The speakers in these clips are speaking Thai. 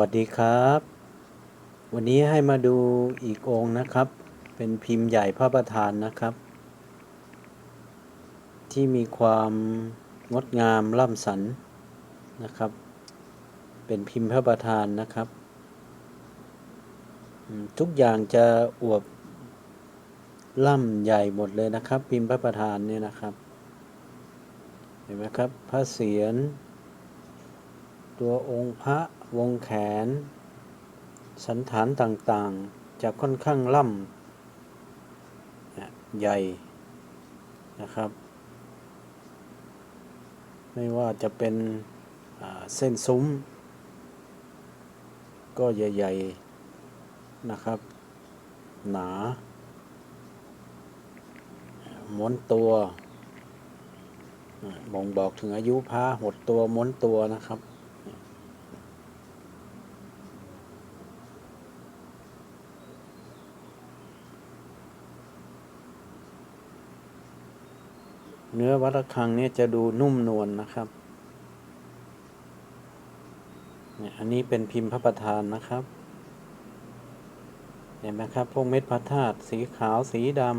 วัสดีครับ วันนี้ให้มาดูอีกองค์นะครับ เป็นพิมพ์ใหญ่พระประธานนะครับ ที่มีความงดงามล่ำสันนะครับ เป็นพิมพ์พระประธานนะครับ ทุกอย่างจะอวบล่ำใหญ่หมดเลยนะครับ พิมพ์พระประธานเนี่ยนะครับ เห็นไหมครับ พระเศียรตัวองค์พระ วงแขน สันฐานต่างๆ จะค่อนข้างล่ำใหญ่นะครับ ไม่ว่าจะเป็นเส้นซุ้ม ก็ใหญ่ๆนะครับ หนาม้วนตัวบ่งบอกถึงอายุพระหดตัวม้วนตัวนะครับ เนื้อวัดระฆังเนี่ยจะดูนุ่มนวลนะครับเนี่ยอันนี้เป็นพิมพ์พระประธานนะครับ เห็นไหมครับ พวกเม็ดพระธาตุสีขาวสีดำ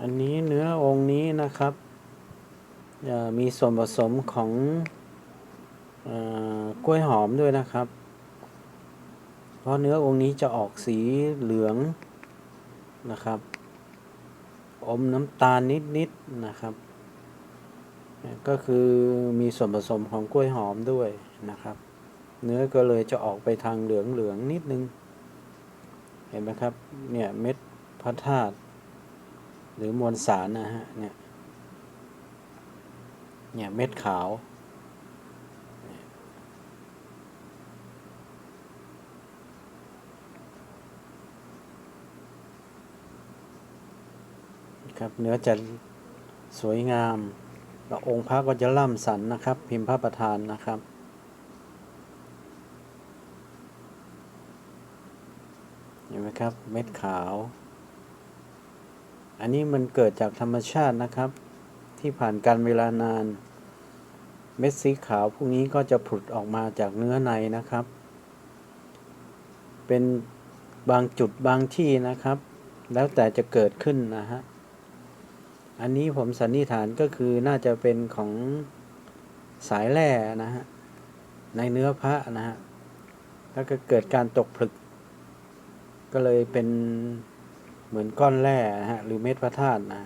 อันนี้เนื้อองค์นี้นะครับมีส่วนผสมของ กล้วยหอมด้วยนะครับ เพราะเนื้อองค์นี้จะออกสีเหลืองนะครับ อมน้ำตาลนิดๆนะครับ ก็คือมีส่วนผสมของกล้วยหอมด้วยนะครับ เนื้อก็เลยจะออกไปทางเหลืองเหลืองๆนิดนึง เห็นไหมครับ เนี่ยเม็ดพระธาตุหรือมวลสารนะฮะ เนี่ย เนี่ยเม็ดขาว ครับเนื้อจะสวยงามแล้วองค์พระก็จะล่ำสันนะครับ พิมพ์พระประธานนะครับ เห็นไหมครับเม็ดขาว อันนี้มันเกิดจากธรรมชาตินะครับ ที่ผ่านการเวลานาน เม็ดสีขาวพวกนี้ก็จะผุดออกมาจากเนื้อในนะครับ เป็นบางจุดบางที่นะครับ แล้วแต่จะเกิดขึ้นนะฮะ อันนี้ผมสันนิษฐานก็คือน่าจะเป็นของสายแร่นะฮะ ในเนื้อพระนะฮะ แล้วก็เกิดการตกผลึก ก็เลยเป็นเหมือนก้อนแร่นะฮะ หรือเม็ดพระธาตุนะ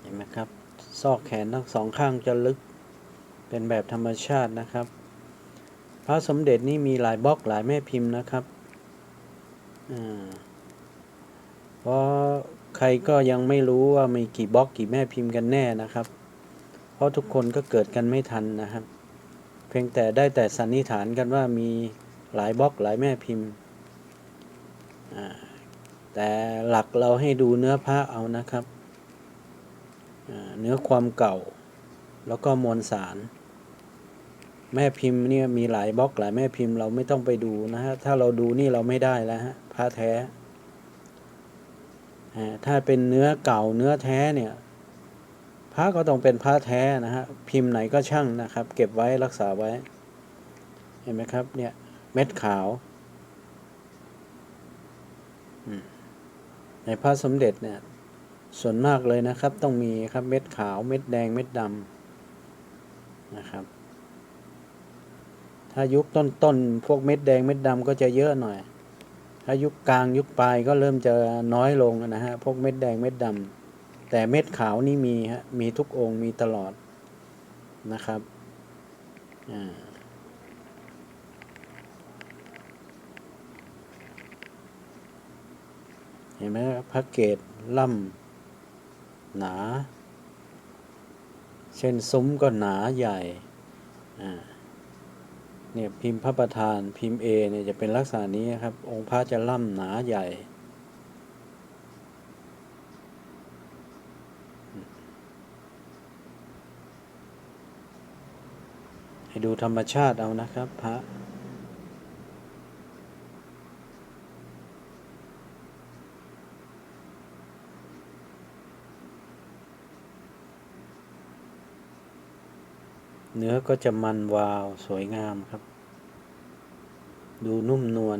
เห็นไหมครับ ซอกแขนทั้งสองข้างจะลึก เป็นแบบธรรมชาตินะครับ พระสมเด็จนี่มีหลายบล็อกหลายแม่พิมพ์นะครับเพราะใครก็ยังไม่รู้ว่ามีกี่บล็อกกี่แม่พิมพ์กันแน่นะครับ เพราะทุกคนก็เกิดกันไม่ทันนะครับ เพียงแต่ได้แต่สันนิษฐานกันว่ามีหลายบล็อกหลายแม่พิมพ์แต่หลักเราให้ดูเนื้อพระเอานะครับ เนื้อความเก่า แล้วก็มวลสาร แม่พิมพ์เนี่ยมีหลายบล็อกหลายแม่พิมพ์เราไม่ต้องไปดูนะฮะถ้าเราดูนี่เราไม่ได้แล้วฮะผ้าแท้อ่าถ้าเป็นเนื้อเก่าเนื้อแท้เนี่ยผ้าก็ต้องเป็นผ้าแท้นะฮะพิมพ์ไหนก็ช่างนะครับ เก็บไว้รักษาไว้ เห็นไหมครับเนี่ยเม็ดขาวในพระสมเด็จเนี่ยส่วนมากเลยนะครับ ต้องมีครับเม็ดขาวเม็ดแดงเม็ดดำนะครับ ถ้ายุคต้นๆ พวกเม็ดแดงเม็ดดำก็จะเยอะหน่อย ถ้ายุคกลางยุคปลายก็เริ่มจะน้อยลงนะฮะ พวกเม็ดแดงเม็ดดำแต่เม็ดขาวนี่มีฮะ มีทุกองค์มีตลอดนะครับ อ่าเห็นไหมพระเกตล่ำหนา เช่นซุ้มก็หนาใหญ่ อ่า เนี่ยพิมพ์พระประธานพิมพ์เอเนี่ยจะเป็นลักษณะนี้ครับ องค์พระจะล่ำหนาใหญ่ ให้ดูธรรมชาติเอานะครับพระ เนื้อก็จะมันวาวสวยงามครับ ดูนุ่มนวล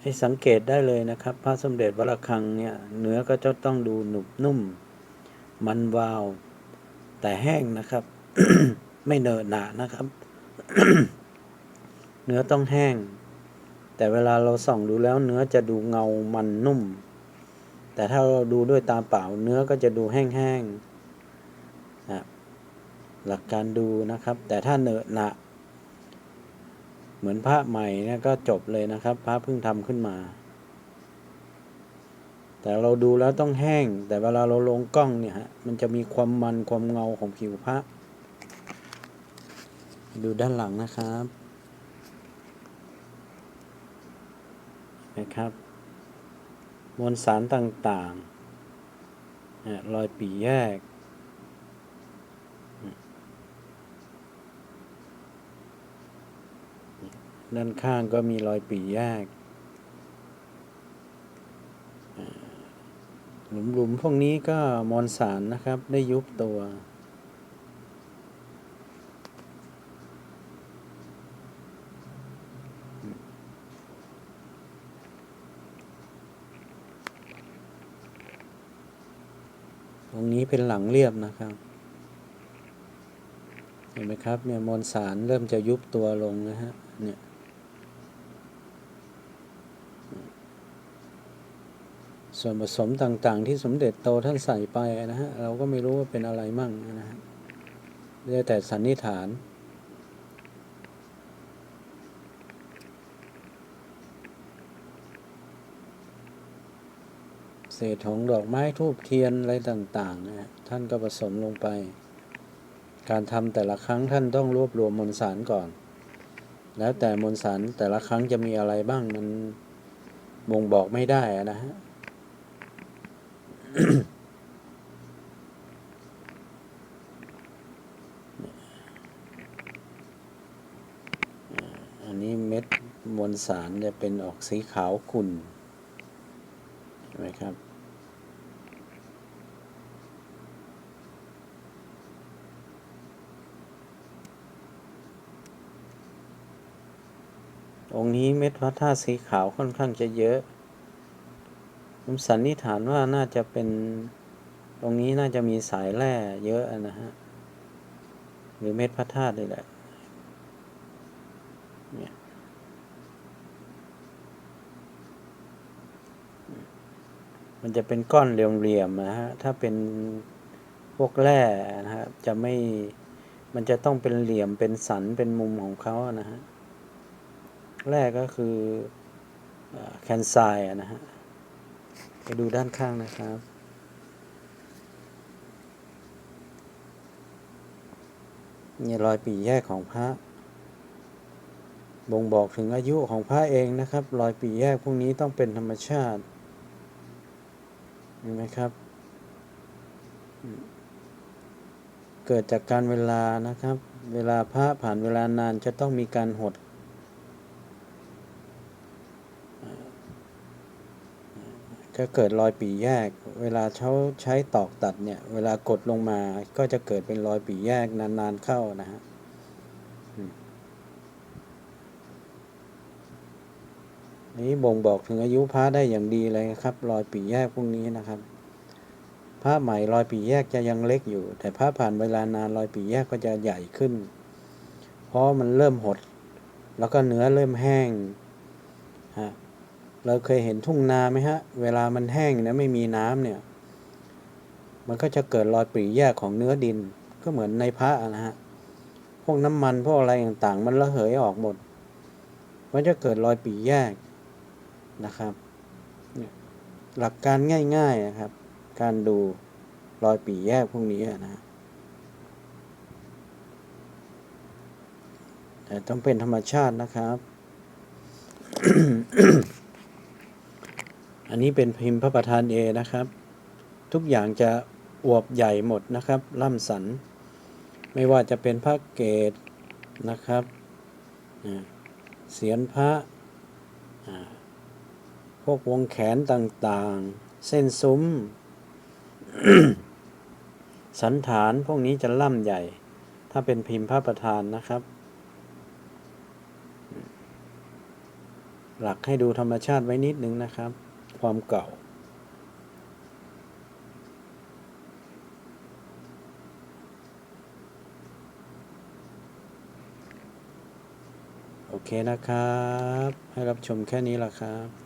ให้สังเกตได้เลยนะครับ พระสมเด็จวระฆังเนี่ยเนื้อก็จะต้องดูหนุบนุ่ม มันวาว แต่แห้งนะครับ ไม่เนอะหนะนะครับ เนื้อต้องแห้ง แต่เวลาเราส่องดูแล้วเนื้อจะดูเงามันนุ่ม แต่ถ้าเราดูด้วยตาเปล่าเนื้อก็จะดูแห้งๆนะ หลักการดูนะครับ แต่ถ้าเนอะหนะเหมือนพระใหม่เนี่ยก็จบเลยนะครับ พระเพิ่งทำขึ้นมา แต่เราดูแล้วต้องแห้ง แต่เวลาเราลงกล้องเนี่ยฮะมันจะมีความมันความเงาของผิวพระ ดูด้านหลังนะครับนะครับ มวลสารต่างๆรอยปีแยก ด้านข้างก็มีรอยปีแยกอ่าหลุมๆพวกนี้ก็มวลสารนะครับ ได้ยุบตัว ตรงนี้เป็นหลังเรียบนะครับ เห็นไหมครับเนี่ยมวลสารเริ่มจะยุบตัวลงนะฮะเนี่ย ส่วนผสมต่างๆ ที่สมเด็จโตท่านใส่ไปนะฮะ เราก็ไม่รู้ว่าเป็นอะไรมั่งนะฮะได้แต่สันนิษฐานเศษของดอกไม้ทูบเทียนอะไรต่างๆนะฮะท่านก็ผสมลงไป การทำแต่ละครั้งท่านต้องรวบรวมมวลสารก่อน แล้วแต่มวลสารแต่ละครั้งจะมีอะไรบ้างมันบ่งบอกไม่ได้นะฮะ อันนี้เม็ดมวลสารจะเป็นออกสีขาวขุ่นเห็นไหมครับองค์นี้เม็ดพระธาตุสีขาวค่อนข้างจะเยอะ ผมสันนิษฐานว่าน่าจะเป็นตรงนี้น่าจะมีสายแร่เยอะนะฮะ หรือเม็ดพระธาตุเลยแหละเนี่ยมันจะเป็นก้อนเหลี่ยมๆนะฮะ ถ้าเป็นพวกแร่นะฮะ จะไม่ มันจะต้องเป็นเหลี่ยมเป็นสันเป็นมุมของเขานะฮะ แรกก็คือแคนไซน์นะฮะ ไปดูด้านข้างนะครับนี่รอยปีแยกของพระ บ่งบอกถึงอายุของพระเองนะครับ รอยปีแยกพวกนี้ต้องเป็นธรรมชาติ เห็นไหมครับ เกิดจากการเวลานะครับ เวลาพระผ่านเวลานานจะต้องมีการหด ก็เกิดรอยปีแยก เวลาเขาใช้ตอกตัดเนี่ย เวลากดลงมาก็จะเกิดเป็นรอยปีแยกนานๆเข้านะฮะนี้บ่งบอกถึงอายุพระได้อย่างดีเลยครับ รอยปีแยกพวกนี้นะครับพระใหม่รอยปีแยกจะยังเล็กอยู่ แต่พระผ่านเวลานานรอยปีแยกก็จะใหญ่ขึ้น เพราะมันเริ่มหด แล้วก็เนื้อเริ่มแห้งฮะ เราเคยเห็นทุ่งนาไหมฮะ เวลามันแห้งนะไม่มีน้ำเนี่ย มันก็จะเกิดรอยปรีแยกของเนื้อดิน ก็เหมือนในพระนะฮะ พวกน้ำมันพวกอะไรต่างๆ มันระเหยออกหมด มันจะเกิดรอยปรีแยกนะครับ หลักการง่ายๆนะครับ การดูรอยปีแยกพวกนี้อะนะ แต่ต้องเป็นธรรมชาตินะครับ อันนี้เป็นพิมพ์พระประธานเอนะครับ ทุกอย่างจะอวบใหญ่หมดนะครับ ล่ำสัน ไม่ว่าจะเป็นพระเกตนะครับเสียนพระพวกวงแขนต่างๆ เส้นซุ้ม สันฐานพวกนี้จะล่ำใหญ่ ถ้าเป็นพิมพ์พระประธานนะครับ หลักให้ดูธรรมชาติไว้นิดนึงนะครับ ความเก่า โอเคนะครับ ให้รับชมแค่นี้ละครับ